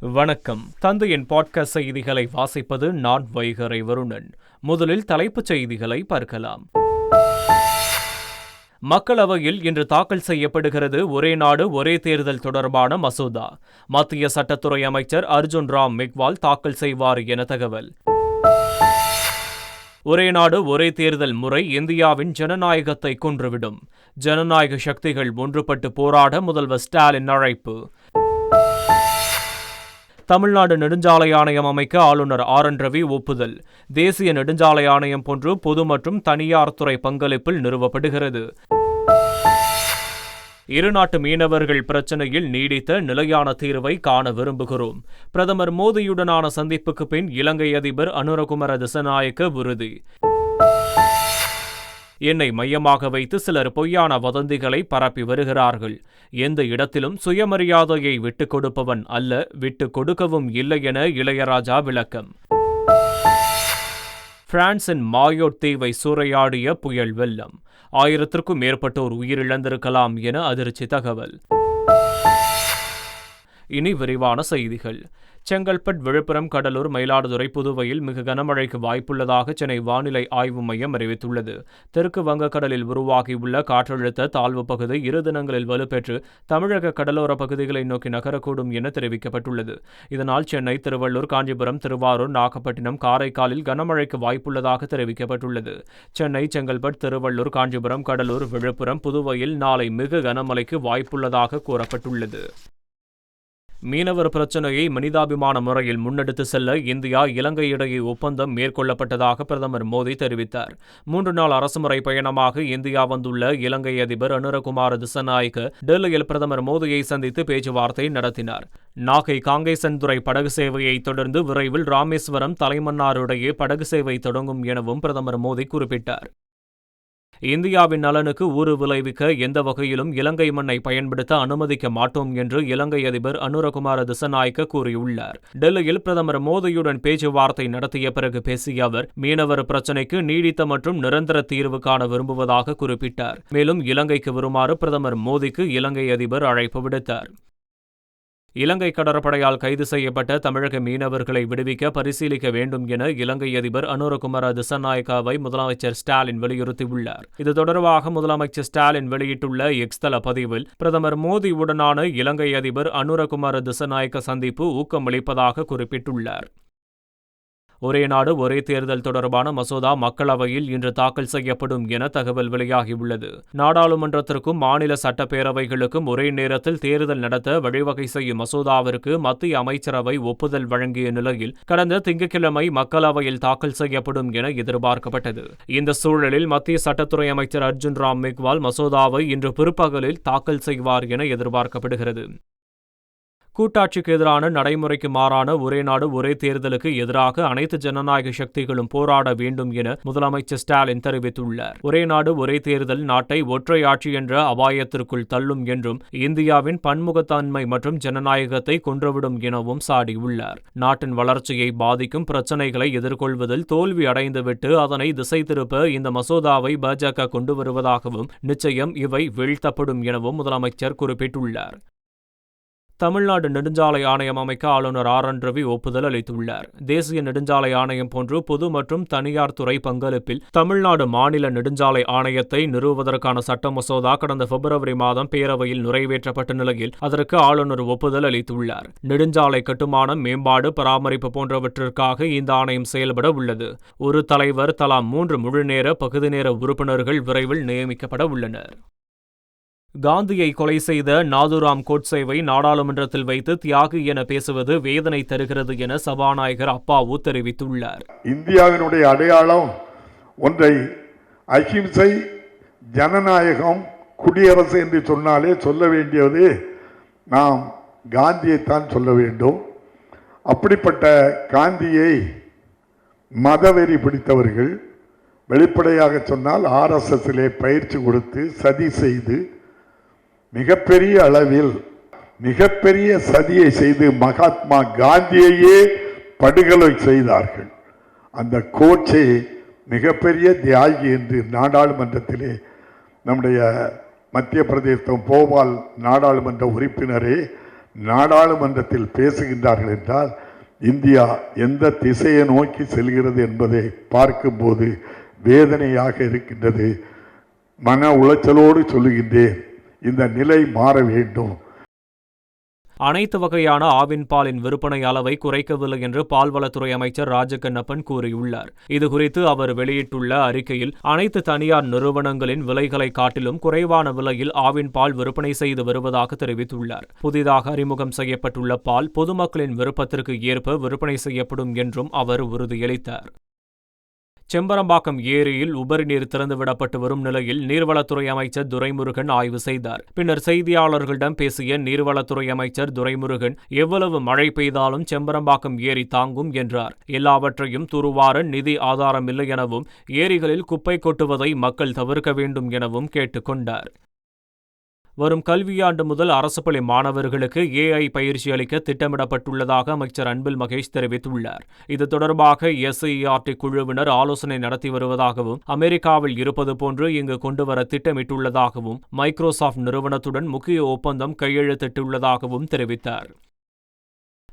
வணக்கம். தந்தையின் பாட்காஸ்ட் செய்திகளை வாசிப்பது நான் வைகரை வருணன். முதலில் தலைப்புச் செய்திகளை பார்க்கலாம். மக்களவையில் இன்று தாக்கல் செய்யப்படுகிறது ஒரே நாடு ஒரே தேர்தல் தொடர்பான மசோதா. மத்திய சட்டத்துறை அமைச்சர் அர்ஜுன் ராம் மெக்வால் தாக்கல் செய்வார் என தகவல். ஒரே நாடு ஒரே தேர்தல் முறை இந்தியாவின் ஜனநாயகத்தை கொன்றுவிடும். ஜனநாயக சக்திகள் ஒன்றுபட்டு போராட முதல்வர் ஸ்டாலின் அழைப்பு. தமிழ்நாடு நெடுஞ்சாலை ஆணையம் அமைக்க ஆளுநர் ஆர் என் ரவி ஒப்புதல். தேசிய நெடுஞ்சாலை ஆணையம் போன்று பொது மற்றும் தனியார் துறை பங்களிப்பில் நிறுவப்படுகிறது. இருநாட்டு மீனவர்கள் பிரச்சினையில் நீடித்த நிலையான தீர்வை காண விரும்புகிறோம். பிரதமர் மோடியுடனான சந்திப்புக்கு பின் இலங்கை அதிபர் அனுரகுமர திசநாயக்க உறுதி என்னை மையமாக வைத்து சிலர் பொய்யான வதந்திகளை பரப்பி வருகிறார்கள். எந்த இடத்திலும் சுயமரியாதையை விட்டுக் கொடுப்பவன் அல்ல விட்டுக் கொடுக்கவும் இல்லை என இளையராஜா விளக்கம். பிரான்சின் மாயோட் தீவை சூறையாடிய புயல் வெள்ளம். ஆயிரத்திற்கும் மேற்பட்டோர் உயிரிழந்திருக்கலாம் என அதிர்ச்சி தகவல். இனி விரிவான செய்திகள். செங்கல்பட் விழுப்புரம் கடலூர் மயிலாடுதுறை புதுவையில் மிக கனமழைக்கு வாய்ப்புள்ளதாக சென்னை வானிலை ஆய்வு மையம் அறிவித்துள்ளது. தெற்கு வங்கக்கடலில் உருவாகியுள்ள காற்றழுத்த தாழ்வு பகுதி இரு தினங்களில் வலுப்பெற்று தமிழக கடலோர பகுதிகளை நோக்கி நகரக்கூடும் என தெரிவிக்கப்பட்டுள்ளது. இதனால் சென்னை திருவள்ளூர் காஞ்சிபுரம் திருவாரூர் நாகப்பட்டினம் காரைக்காலில் கனமழைக்கு வாய்ப்புள்ளதாக தெரிவிக்கப்பட்டுள்ளது. சென்னை செங்கல்பட் திருவள்ளூர் காஞ்சிபுரம் கடலூர் விழுப்புரம் புதுவையில் நாளை மிக கனமழைக்கு வாய்ப்புள்ளதாக கூறப்பட்டுள்ளது. மீனவர் பிரச்சினையை மனிதாபிமான முறையில் முன்னெடுத்து செல்ல இந்தியா இலங்கை இடையே ஒப்பந்தம் மேற்கொள்ளப்பட்டதாக பிரதமர் மோடி தெரிவித்தார். மூன்று நாள் அரசுமுறை பயணமாக இந்தியா வந்துள்ள இலங்கை அதிபர் அனுரகுமார திசநாயக்க டெல்லியில் பிரதமர் மோடியை சந்தித்து பேச்சுவார்த்தை நடத்தினார். நாகை காங்கேசன்துறை படகு சேவையை தொடர்ந்து விரைவில் ராமேஸ்வரம் தலைமன்னாரிடையே படகு சேவை தொடங்கும் எனவும் பிரதமர் மோடி குறிப்பிட்டார். இந்தியாவின் நலனுக்கு ஊறு விளைவிக்க எந்த வகையிலும் இலங்கை மண்ணை பயன்படுத்த அனுமதிக்க மாட்டோம் என்று இலங்கை அதிபர் அனுரகுமார திசநாயக்க கூறியுள்ளார். டெல்லியில் பிரதமர் மோடியுடன் பேச்சுவார்த்தை நடத்திய பிறகு பேசிய அவர் மீனவர் பிரச்சினைக்கு நீடித்த மற்றும் நிரந்தர தீர்வு காண விரும்புவதாக குறிப்பிட்டார். மேலும் இலங்கைக்கு வருமாறு பிரதமர் மோடிக்கு இலங்கை அதிபர் அழைப்பு விடுத்தார். இலங்கை கடற்படையால் கைது செய்யப்பட்ட தமிழக மீனவர்களை விடுவிக்க பரிசீலிக்க வேண்டும் என இலங்கை அதிபர் அனுரகுமார திசநாயக்காவை முதலமைச்சர் ஸ்டாலின் வலியுறுத்தியுள்ளார். இது தொடர்பாக முதலமைச்சர் ஸ்டாலின் வெளியிட்டுள்ள எக்ஸ்தல பதிவில் பிரதமர் மோடியுடனான இலங்கை அதிபர் அனுரகுமார திசநாயக்க சந்திப்பு ஊக்கமளிப்பதாக குறிப்பிட்டுள்ளார். ஒரே நாடு ஒரே தேர்தல் தொடர்பான மசோதா மக்களவையில் இன்று தாக்கல் செய்யப்படும் என தகவல் வெளியாகியுள்ளது. நாடாளுமன்றத்திற்கும் மாநில சட்டப்பேரவைகளுக்கும் ஒரே நேரத்தில் தேர்தல் நடத்த வழிவகை செய்யும் மசோதாவிற்கு மத்திய அமைச்சரவை ஒப்புதல் வழங்கிய நிலையில் கடந்த திங்கட்கிழமை மக்களவையில் தாக்கல் செய்யப்படும் என எதிர்பார்க்கப்பட்டது. இந்த சூழலில் மத்திய சட்டத்துறை அமைச்சர் அர்ஜுன் ராம் மெக்வால் மசோதாவை இன்று பிற்பகலில் தாக்கல் செய்வார் என எதிர்பார்க்கப்படுகிறது. கூட்டாட்சிக்கு எதிரான நடைமுறைக்கு மாறான ஒரே நாடு ஒரே தேர்தலுக்கு எதிராக அனைத்து ஜனநாயக சக்திகளும் போராட வேண்டும் என முதலமைச்சர் ஸ்டாலின் தெரிவித்துள்ளார். ஒரே நாடு ஒரே தேர்தல் நாட்டை ஒற்றை ஆட்சி என்ற அபாயத்திற்குள் தள்ளும் என்றும் இந்தியாவின் பன்முகத்தன்மை மற்றும் ஜனநாயகத்தை கொன்றுவிடும் எனவும் சாடியுள்ளார். நாட்டின் வளர்ச்சியை பாதிக்கும் பிரச்சினைகளை எதிர்கொள்வதில் தோல்வி அடைந்துவிட்டு அதனை திசை திருப்ப இந்த மசோதாவை பாஜக கொண்டு வருவதாகவும் நிச்சயம் இவை வீழ்த்தப்படும் எனவும் முதலமைச்சர் குறிப்பிட்டுள்ளார். தமிழ்நாடு நெடுஞ்சாலை ஆணையம் அமைக்க ஆளுநர் ஆர். என். ரவி ஒப்புதல் அளித்துள்ளார். தேசிய நெடுஞ்சாலை ஆணையம் போன்று பொது மற்றும் தனியார் துறை பங்களிப்பில் தமிழ்நாடு மாநில நெடுஞ்சாலை ஆணையத்தை நிறுவுவதற்கான சட்ட மசோதா கடந்த பிப்ரவரி மாதம் பேரவையில் நிறைவேற்றப்பட்ட நிலையில் அதற்கு ஆளுநர் ஒப்புதல் அளித்துள்ளார். நெடுஞ்சாலை கட்டுமானம் மேம்பாடு பராமரிப்பு போன்றவற்றிற்காக இந்த ஆணையம் செயல்பட உள்ளது. ஒரு தலைவர் தலா மூன்று முழுநேர பகுதிநேர உறுப்பினர்கள் விரைவில் நியமிக்கப்பட உள்ளனர். காந்தியை கொலை செய்த நாதுராம் கோட்சேவை நாடாளுமன்றத்தில் வைத்து தியாகி என பேசுவது வேதனை தருகிறது என சபாநாயகர் அப்பாவு தெரிவித்துள்ளார். இந்தியாவினுடைய அடையாளம் ஒன்றை அஹிம்சை ஜனநாயகம் குடியரசு என்று சொன்னாலே சொல்ல வேண்டியது நாம் காந்தியைத்தான் சொல்ல வேண்டும். அப்படிப்பட்ட காந்தியை மதவெறி பிடித்தவர்கள் வெளிப்படையாக சொன்னால் ஆர்எஸ்எஸ்லே பயிற்சி கொடுத்து சதி செய்து மிகப்பெரிய அளவில் மிகப்பெரிய சதியை செய்து மகாத்மா காந்தியையே படுகொலை செய்தார்கள். அந்த கோட்சை மிகப்பெரிய தியாகி என்று நாடாளுமன்றத்திலே நம்முடைய மத்திய பிரதேசம் போபால் நாடாளுமன்ற உறுப்பினரே நாடாளுமன்றத்தில் பேசுகின்றார்கள் என்றால் இந்தியா எந்த திசையை நோக்கி செல்கிறது என்பதை பார்க்கும்போது வேதனையாக இருக்கின்றது. மன உளைச்சலோடு சொல்லுகின்றேன். இந்த நிலை மாற வேண்டும். அனைத்து வகையான ஆவின் பாலின் விற்பனை அளவை குறைக்கவில்லை என்று பால்வளத்துறை அமைச்சர் ராஜகண்ணப்பன் கூறியுள்ளார். இதுகுறித்து அவர் வெளியிட்டுள்ள அறிக்கையில் அனைத்து தனியார் நிறுவனங்களின் விலைகளை காட்டிலும் குறைவான விலையில் ஆவின் பால் விற்பனை செய்து வருவதாக தெரிவித்துள்ளார். புதிதாக அறிமுகம் செய்யப்பட்டுள்ள பால் பொதுமக்களின் விருப்பத்திற்கு ஏற்ப விற்பனை செய்யப்படும் என்றும் அவர் உறுதியளித்தார். செம்பரம்பாக்கம் ஏரியில் உபரி நீர் திறந்துவிடப்பட்டு வரும் நிலையில் நீர்வளத்துறை அமைச்சர் துரைமுருகன் ஆய்வு செய்தார். பின்னர் செய்தியாளர்களிடம் பேசிய நீர்வளத்துறை அமைச்சர் துரைமுருகன் எவ்வளவு மழை பெய்தாலும் செம்பரம்பாக்கம் ஏரி தாங்கும் என்றார். எல்லாவற்றையும் துருவார நிதி ஆதாரம் இல்லை எனவும் ஏரிகளில் குப்பை கொட்டுவதை மக்கள் தவிர்க்க வேண்டும் எனவும் கேட்டுக்கொண்டார் வரும் கல்வியாண்டு முதல் அரசு பள்ளி மாணவர்களுக்கு ஏஐ பயிற்சி அளிக்க திட்டமிடப்பட்டுள்ளதாக அமைச்சர் அன்பில் மகேஷ் தெரிவித்துள்ளார். இது தொடர்பாக எஸ்ஐஆர்டி குழுவினர் ஆலோசனை நடத்தி வருவதாகவும் அமெரிக்காவில் இருப்பது போன்று இங்கு கொண்டுவர திட்டமிட்டுள்ளதாகவும் மைக்ரோசாஃப்ட் நிறுவனத்துடன் முக்கிய ஒப்பந்தம் கையெழுத்திட்டுள்ளதாகவும் தெரிவித்தார்.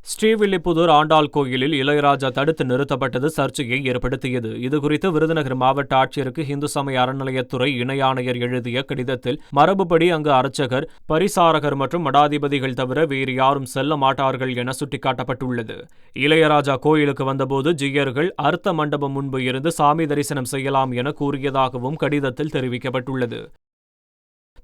ஸ்ரீவில்லிபுதூர் ஆண்டாள் கோயிலில் இளையராஜா தடுத்து நிறுத்தப்பட்டது சர்ச்சையை ஏற்படுத்தியது. இதுகுறித்து விருதுநகர் மாவட்ட ஆட்சியருக்கு இந்து சமய அறநிலையத்துறை இணை ஆணையர் எழுதிய கடிதத்தில் மரபுப்படி அங்கு அர்ச்சகர் பரிசாரகர் மற்றும் மடாதிபதிகள் தவிர வேறு யாரும் செல்ல மாட்டார்கள் என சுட்டிக்காட்டப்பட்டுள்ளது. இளையராஜா கோயிலுக்கு வந்தபோது ஜியர்கள் அர்த்த மண்டபம் முன்பு இருந்து சாமி தரிசனம் செய்யலாம் என கூறியதாகவும் கடிதத்தில் தெரிவிக்கப்பட்டுள்ளது.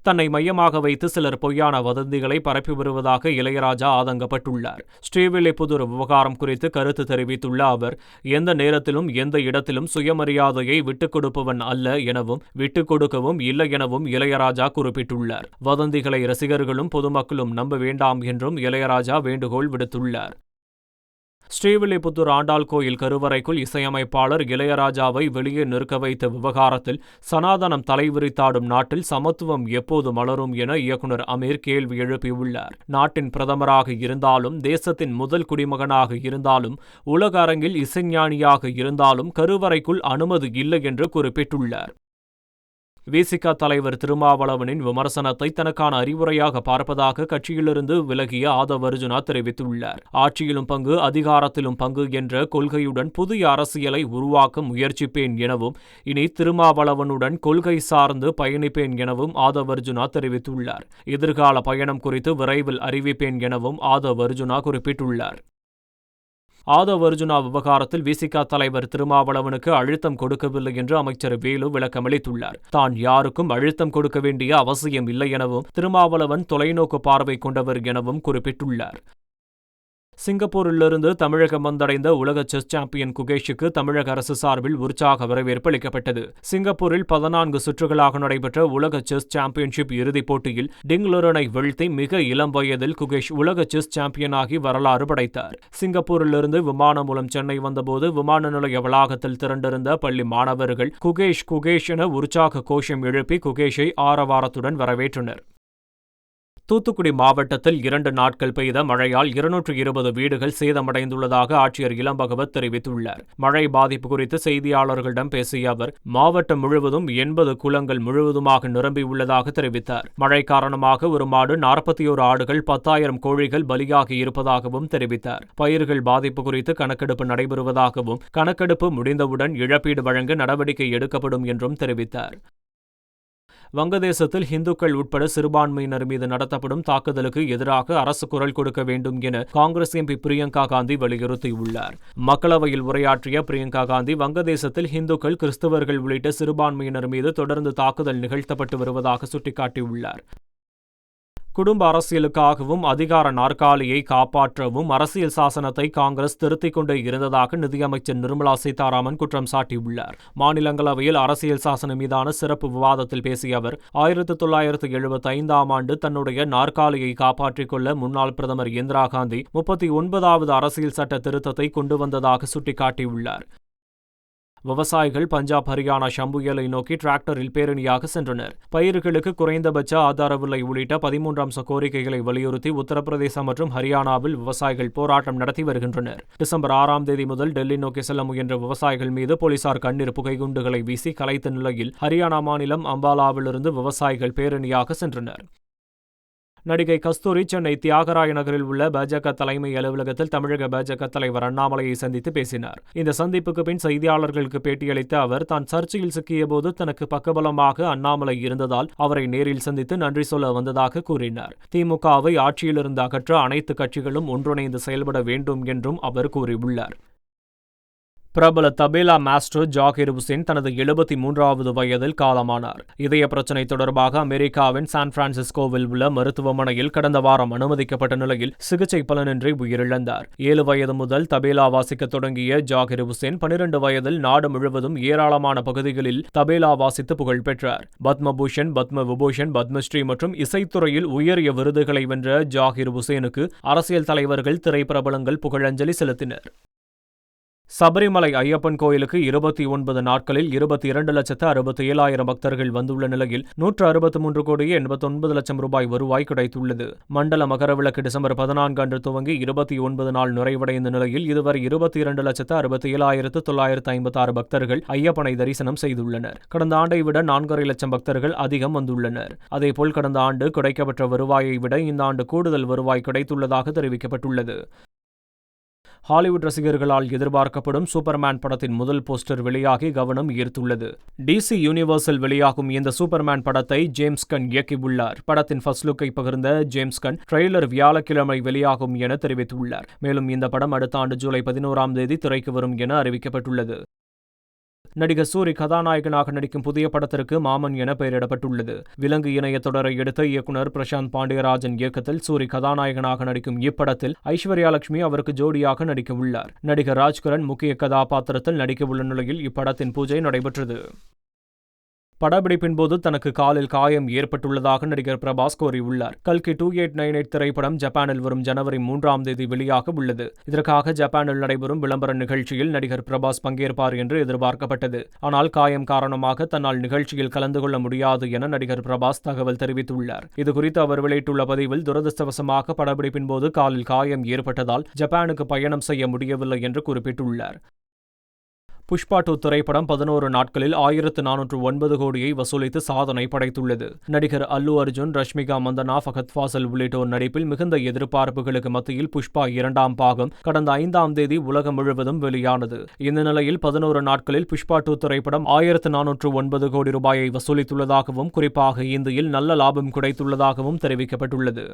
தன்னை மையமாக வைத்து சிலர் பொய்யான வதந்திகளை பரப்பி வருவதாக இளையராஜா ஆதங்கப்பட்டுள்ளார். ஸ்ரீவில்லிபுதூர் விவகாரம் குறித்து கருத்து தெரிவித்துள்ள அவர் எந்த நேரத்திலும் எந்த இடத்திலும் சுயமரியாதையை விட்டுக் கொடுப்பவன் அல்ல எனவும் விட்டுக் கொடுக்கவும் இல்லை எனவும் இளையராஜா குறிப்பிட்டுள்ளார். வதந்திகளை ரசிகர்களும் பொதுமக்களும் நம்ப வேண்டாம் என்றும் இளையராஜா வேண்டுகோள் விடுத்துள்ளார். ஸ்ரீவில்லிபுத்தூர் ஆண்டாள் கோயில் கருவறைக்குள் இசையமைப்பாளர் இளையராஜாவை வெளியே நிற்க வைத்த விவகாரத்தில் சனாதனம் தலைவிரித்தாடும் நாட்டில் சமத்துவம் எப்போது மலரும் என இயக்குநர் அமீர் கேள்வி எழுப்பியுள்ளார். நாட்டின் பிரதமராக இருந்தாலும் தேசத்தின் முதல் குடிமகனாக இருந்தாலும் உலக அரங்கில் இசைஞானியாக இருந்தாலும் கருவறைக்குள் அனுமதி இல்லை என்று குறிப்பிட்டுள்ளார். விசிக தலைவர் திருமாவளவனின் விமர்சனத்தை தனக்கான அறிவுரையாக பார்ப்பதாக கட்சியிலிருந்து விலகிய ஆதவ் அர்ஜுனா தெரிவித்துள்ளார். ஆட்சியிலும் பங்கு அதிகாரத்திலும் பங்கு என்ற கொள்கையுடன் புதிய அரசியலை உருவாக்க முயற்சிப்பேன் எனவும் இனி திருமாவளவனுடன் கொள்கை சார்ந்து பயணிப்பேன் எனவும் ஆதவ் அர்ஜுனா தெரிவித்துள்ளார். எதிர்கால பயணம் குறித்து விரைவில் அறிவிப்பேன் எனவும் ஆதவ் அர்ஜுனா குறிப்பிட்டுள்ளார். ஆதவ் அர்ஜுனா விவகாரத்தில் விசிக தலைவர் திருமாவளவனுக்கு அழுத்தம் கொடுக்கவில்லை என்று அமைச்சர் வேலு விளக்கமளித்துள்ளார் தான் யாருக்கும் அழுத்தம் கொடுக்க வேண்டிய அவசியம் இல்லை எனவும் திருமாவளவன் தொலைநோக்கு பார்வை கொண்டவர் எனவும் குறிப்பிட்டுள்ளார். சிங்கப்பூரிலிருந்து தமிழகம் வந்தடைந்த உலக செஸ் சாம்பியன் குகேஷுக்கு தமிழக அரசு சார்பில் உற்சாக வரவேற்பு அளிக்கப்பட்டது. சிங்கப்பூரில் பதினான்கு சுற்றுகளாக நடைபெற்ற உலக செஸ் சாம்பியன்ஷிப் இறுதிப் போட்டியில் டிங்லுரனை வீழ்த்தி மிக இளம் வயதில் குகேஷ் உலக செஸ் சாம்பியனாகி வரலாறு படைத்தார். சிங்கப்பூரிலிருந்து விமானம் மூலம் சென்னை வந்தபோது விமான நிலைய வளாகத்தில் திரண்டிருந்த பள்ளி மாணவர்கள் குகேஷ் குகேஷ் என உற்சாக கோஷம் எழுப்பி குகேஷை ஆரவாரத்துடன் வரவேற்றனர். தூத்துக்குடி மாவட்டத்தில் இரண்டு நாட்கள் பெய்த மழையால் இருநூற்று இருபது வீடுகள் சேதமடைந்துள்ளதாக ஆட்சியர் இளம்பகவத் தெரிவித்துள்ளார். மழை பாதிப்பு குறித்து செய்தியாளர்களிடம் பேசிய அவர் மாவட்டம் முழுவதும் எண்பது குளங்கள் முழுவதுமாக நிரம்பியுள்ளதாக தெரிவித்தார். மழை காரணமாக ஒரு மாடு நாற்பத்தி ஓரு ஆடுகள் பத்தாயிரம் கோழிகள் பலியாகி இருப்பதாகவும் தெரிவித்தார். பயிர்கள் பாதிப்பு குறித்து கணக்கெடுப்பு நடைபெறுவதாகவும் கணக்கெடுப்பு முடிந்தவுடன் இழப்பீடு வழங்க நடவடிக்கை எடுக்கப்படும் என்றும் தெரிவித்தார். வங்கதேசத்தில் இந்துக்கள் உட்பட சிறுபான்மையினர் மீது நடத்தப்படும் தாக்குதலுக்கு எதிராக அரசு குரல் கொடுக்க வேண்டும் என காங்கிரஸ் எம்பி பிரியங்கா காந்தி வலியுறுத்தியுள்ளார். மக்களவையில் உரையாற்றிய பிரியங்கா காந்தி வங்கதேசத்தில் இந்துக்கள் கிறிஸ்தவர்கள் உள்ளிட்ட சிறுபான்மையினர் மீது தொடர்ந்து தாக்குதல் நிகழ்த்தப்பட்டு வருவதாக சுட்டிக்காட்டியுள்ளார். குடும்ப அரசியலுக்காகவும் அதிகார நாற்காலியை காப்பாற்றவும் அரசியல் சாசனத்தை காங்கிரஸ் திருத்திக் கொண்டே இருந்ததாக நிதியமைச்சர் நிர்மலா சீதாராமன் குற்றம் சாட்டியுள்ளார். மாநிலங்களவையில் அரசியல் சாசனம் மீதான சிறப்பு விவாதத்தில் பேசிய அவர் ஆயிரத்தி தொள்ளாயிரத்து எழுபத்தி ஐந்தாம் ஆண்டு தன்னுடைய நாற்காலியை காப்பாற்றிக் கொள்ள முன்னாள் பிரதமர் இந்திரா காந்தி முப்பத்தி ஒன்பதாவது அரசியல் சட்ட திருத்தத்தை கொண்டு வந்ததாக சுட்டிக்காட்டியுள்ளார். விவசாயிகள் பஞ்சாப் ஹரியானா ஷம்புயலை நோக்கி டிராக்டரில் பேரணியாக சென்றனர். பயிர்களுக்கு குறைந்தபட்ச ஆதார விலை உள்ளிட்ட பதிமூன்று அம்ச கோரிக்கைகளை வலியுறுத்தி உத்தரப்பிரதேசம் மற்றும் ஹரியானாவில் விவசாயிகள் போராட்டம் நடத்தி வருகின்றனர். டிசம்பர் ஆறாம் தேதி முதல் டெல்லி நோக்கி செல்ல முயன்ற விவசாயிகள் மீது போலீசார் கண்ணீர் புகைகுண்டுகளை வீசி கலைத்த நிலையில் ஹரியானா மாநிலம் அம்பாலாவிலிருந்து விவசாயிகள் பேரணியாக சென்றனர். நடிகை கஸ்தூரி சென்னை தியாகராய நகரில் உள்ள பாஜக தலைமை அலுவலகத்தில் தமிழக பாஜக தலைவர் அண்ணாமலையை சந்தித்து பேசினார். இந்த சந்திப்புக்கு பின் செய்தியாளர்களுக்கு பேட்டியளித்த அவர் தான் சர்ச்சையில் சிக்கியபோது தனக்கு பக்கபலமாக அண்ணாமலை இருந்ததால் அவரை நேரில் சந்தித்து நன்றி சொல்ல வந்ததாக கூறினார். திமுகவை ஆட்சியிலிருந்து அகற்ற அனைத்து கட்சிகளும் ஒன்றிணைந்து செயல்பட வேண்டும் என்றும் அவர் கூறியுள்ளார். பிரபல தபேலா மாஸ்டர் ஜாகிர் ஹுசேன் தனது எழுபத்தி மூன்றாவது வயதில் காலமானார். இதய பிரச்சினை தொடர்பாக அமெரிக்காவின் சான் பிரான்சிஸ்கோவில் உள்ள மருத்துவமனையில் கடந்த வாரம் அனுமதிக்கப்பட்ட நிலையில் சிகிச்சை பலனின்றி உயிரிழந்தார். ஏழு வயது முதல் தபேலா வாசிக்க தொடங்கிய ஜாகிர் ஹுசேன் பனிரெண்டு வயதில் நாடு முழுவதும் ஏராளமான பகுதிகளில் தபேலா வாசித்து புகழ் பெற்றார். பத்மபூஷன் பத்ம விபூஷன் பத்மஸ்ரீ மற்றும் இசைத்துறையில் உயரிய விருதுகளை வென்ற ஜாகிர் ஹுசேனுக்கு அரசியல் தலைவர்கள் திரைப்பிரபலங்கள் புகழஞ்சலி செலுத்தினர். சபரிமலை ஐயப்பன் கோயிலுக்கு இருபத்தி ஒன்பது நாட்களில் இருபத்தி இரண்டு லட்சத்து அறுபத்தி ஏழாயிரம் பக்தர்கள் வந்துள்ள நிலையில் நூற்று அறுபத்தி மூன்று கோடியே எண்பத்தி ஒன்பது லட்சம் ரூபாய் வருவாய் கிடைத்துள்ளது. மண்டல மகரவிளக்கு டிசம்பர் பதினான்கு அன்று துவங்கி இருபத்தி ஒன்பது நாள் நிறைவடைந்த நிலையில் இதுவரை இருபத்தி இரண்டு லட்சத்து அறுபத்தி ஏழாயிரத்து தொள்ளாயிரத்து ஐம்பத்தி ஆறு பக்தர்கள் ஐயப்பனை தரிசனம் செய்துள்ளனர். கடந்த ஆண்டை விட நான்கரை லட்சம் பக்தர்கள் அதிகம் வந்துள்ளனர். அதேபோல் கடந்த ஆண்டு கிடைக்கப்பெற்ற வருவாயை விட இந்த ஆண்டு கூடுதல் வருவாய் கிடைத்துள்ளதாக தெரிவிக்கப்பட்டுள்ளது. ஹாலிவுட் ரசிகர்களால் எதிர்பார்க்கப்படும் சூப்பர்மேன் படத்தின் முதல் போஸ்டர் வெளியாகி கவனம் ஈர்த்துள்ளது. டிசி யூனிவர்சல் வெளியாகும் இந்த சூப்பர்மேன் படத்தை ஜேம்ஸ் கன் இயக்கியுள்ளார். படத்தின் ஃபர்ஸ்ட் லுக்கை பகிர்ந்த ஜேம்ஸ் கன் ட்ரெய்லர் வியாழக்கிழமை வெளியாகும் என தெரிவித்துள்ளார். மேலும் இந்த படம் அடுத்த ஆண்டு ஜூலை பதினோராம் தேதி திரைக்கு வரும் என அறிவிக்கப்பட்டுள்ளது. நடிகர் சூரி கதாநாயகனாக நடிக்கும் புதிய படத்திற்கு மாமன் என பெயரிடப்பட்டுள்ளது. விலங்கு இணைய தொடரை எடுத்த இயக்குனர் பிரசாந்த் பாண்டியராஜன் இயக்கத்தில் சூரி கதாநாயகனாக நடிக்கும் இப்படத்தில் ஐஸ்வர்யா லட்சுமி அவருக்கு ஜோடியாக நடிக்க உள்ளார். நடிகர் ராஜ்கரன் முக்கிய கதாபாத்திரத்தில் நடிக்க உள்ள நிலையில் இப்படத்தின் பூஜை நடைபெற்றது. படப்பிடிப்பின் போது தனக்கு காலில் காயம் ஏற்பட்டுள்ளதாக நடிகர் பிரபாஸ் கூறியுள்ளார். கல்கி டூ எயிட் நைன் எயிட் திரைப்படம் ஜப்பானில் வரும் ஜனவரி மூன்றாம் தேதி வெளியாக உள்ளது. இதற்காக ஜப்பானில் நடைபெறும் விளம்பர நிகழ்ச்சியில் நடிகர் பிரபாஸ் பங்கேற்பார் என்று எதிர்பார்க்கப்பட்டது. ஆனால் காயம் காரணமாக தன்னால் நிகழ்ச்சியில் கலந்து கொள்ள முடியாது என நடிகர் பிரபாஸ் தகவல் தெரிவித்துள்ளார். இதுகுறித்து அவர் வெளியிட்டுள்ள பதிவில் துரதிருஷ்டவசமாக படப்பிடிப்பின் போது காலில் காயம் ஏற்பட்டதால் ஜப்பானுக்கு பயணம் செய்ய முடியவில்லை என்று குறிப்பிட்டுள்ளார். புஷ்பா டூ திரைப்படம் பதினோரு நாட்களில் ஆயிரத்து நானூற்று ஒன்பது கோடியை வசூலித்து சாதனை படைத்துள்ளது. நடிகர் அல்லு அர்ஜுன் ரஷ்மிகா மந்தனா ஃபகத் ஃபாசல் உள்ளிட்டோர் நடிப்பில் மிகுந்த எதிர்பார்ப்புகளுக்கு மத்தியில் புஷ்பா இரண்டாம் பாகம் கடந்த ஐந்தாம் தேதி உலகம் முழுவதும் வெளியானது. இந்த நிலையில் பதினோரு நாட்களில் புஷ்பா டூ திரைப்படம் ஆயிரத்து நானூற்று ஒன்பது கோடி ரூபாயை வசூலித்துள்ளதாகவும் குறிப்பாக இந்தியில் நல்ல லாபம் கிடைத்துள்ளதாகவும் தெரிவிக்கப்பட்டுள்ளது.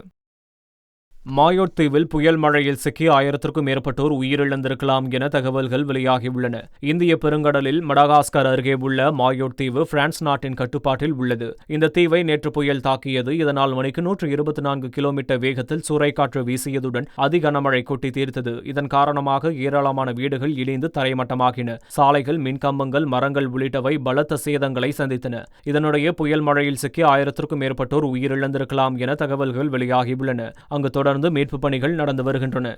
மாயோட் தீவில் புயல் மழையில் சிக்கி ஆயிரத்திற்கும் மேற்பட்டோர் உயிரிழந்திருக்கலாம் என தகவல்கள் வெளியாகியுள்ளன. இந்திய பெருங்கடலில் மடகாஸ்கர் அருகே உள்ள மாயோட் தீவு பிரான்ஸ் நாட்டின் கட்டுப்பாட்டில் உள்ளது. இந்த தீவை நேற்று புயல் தாக்கியது. இதனால் மணிக்கு நூற்று இருபத்தி நான்கு கிலோமீட்டர் வேகத்தில் சூறைக்காற்று வீசியதுடன் அதி கனமழை கொட்டி தீர்த்தது. இதன் காரணமாக ஏராளமான வீடுகள் இடிந்து தரைமட்டமாகின. சாலைகள் மின்கம்பங்கள் மரங்கள் உள்ளிட்டவை பலத்த சேதங்களை சந்தித்தன. இதனுடைய புயல் மழையில் சிக்கி ஆயிரத்திற்கும் மேற்பட்டோர் உயிரிழந்திருக்கலாம் என தகவல்கள் வெளியாகியுள்ளன. அங்கு தொடர் தொடர்ந்து மீட்புப் பணிகள் நடந்து வருகின்றன.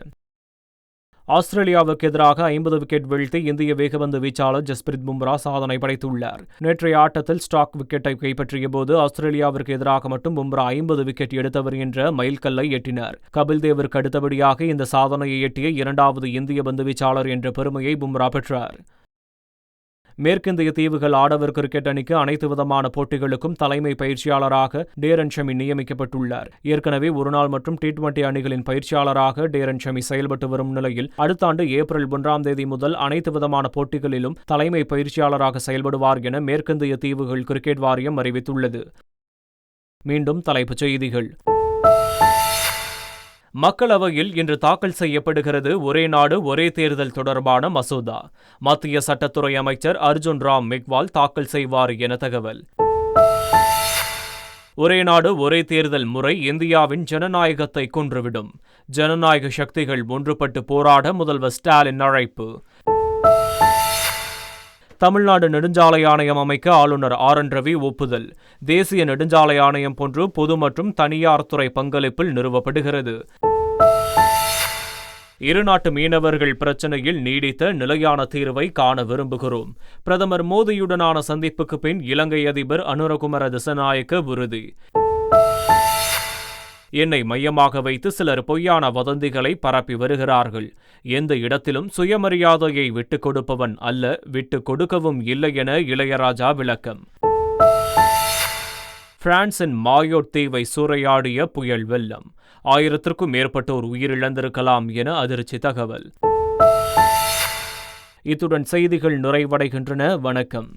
ஆஸ்திரேலியாவுக்கு எதிராக ஐம்பது விக்கெட் வீழ்த்தி இந்திய வேகபந்து வீச்சாளர் ஜஸ்பிரித் பும்ரா சாதனை படைத்துள்ளார். நேற்றைய ஆட்டத்தில் ஸ்டாக் விக்கெட்டை கைப்பற்றிய போது ஆஸ்திரேலியாவிற்கு எதிராக மட்டும் பும்ரா ஐம்பது விக்கெட் எடுத்தவர் என்ற மைல்கல்லை எட்டினார். கபில் தேவிற்கு அடுத்தபடியாக இந்த சாதனையை எட்டிய இரண்டாவது இந்திய பந்து வீச்சாளர் என்ற பெருமையை பும்ரா பெற்றார். மேற்கிந்திய தீவுகள் ஆடவர் கிரிக்கெட் அணிக்கு அனைத்து விதமான போட்டிகளுக்கும் தலைமை பயிற்சியாளராக டேரன் ஷமி நியமிக்கப்பட்டுள்ளார். ஏற்கனவே ஒருநாள் மற்றும் டி டுவெண்டி அணிகளின் பயிற்சியாளராக டேரன் ஷமி செயல்பட்டு வரும் நிலையில் அடுத்த ஆண்டு ஏப்ரல் ஒன்றாம் தேதி முதல் அனைத்து விதமான போட்டிகளிலும் தலைமை பயிற்சியாளராக செயல்படுவார் என மேற்கிந்திய தீவுகள் கிரிக்கெட் வாரியம் அறிவித்துள்ளது. மீண்டும் தலைப்புச் செய்திகள். மக்களவையில் இன்று தாக்கல் செய்யப்படுகிறது ஒரே நாடு ஒரே தேர்தல் தொடர்பான மசோதா. மத்திய சட்டத்துறை அமைச்சர் அர்ஜுன் ராம் மெக்வால் தாக்கல் செய்வார் என தகவல். ஒரே நாடு ஒரே தேர்தல் முறை இந்தியாவின் ஜனநாயகத்தை கொன்றுவிடும். ஜனநாயக சக்திகள் ஒன்றுபட்டு போராட முதல்வர் ஸ்டாலின் அழைப்பு. தமிழ்நாடு நெடுஞ்சாலை ஆணையம் அமைக்க ஆளுநர் ஆர் என் ரவி ஒப்புதல். தேசிய நெடுஞ்சாலை ஆணையம் போன்று பொது மற்றும் தனியார் துறை பங்களிப்பில் நிறுவப்படுகிறது. இருநாட்டு மீனவர்கள் பிரச்சனையில் நீடித்த நிலையான தீர்வை காண விரும்புகிறோம். பிரதமர் மோடியுடனான சந்திப்புக்கு பின் இலங்கை அதிபர் அனுரகுமர திசநாயக்க உறுதி என்னை மையமாக வைத்து சிலர் பொய்யான வதந்திகளை பரப்பி வருகிறார்கள். எந்த இடத்திலும் சுயமரியாதையை விட்டுக் கொடுப்பவன் அல்ல விட்டுக் கொடுக்கவும் இல்லை என இளையராஜா விளக்கம். பிரான்சின் மாயோட் தீவை சூறையாடிய புயல் வெள்ளம். ஆயிரத்திற்கும் மேற்பட்டோர் உயிரிழந்திருக்கலாம் என அதிர்ச்சி தகவல். இத்துடன் செய்திகள் நிறைவடைகின்றன. வணக்கம்.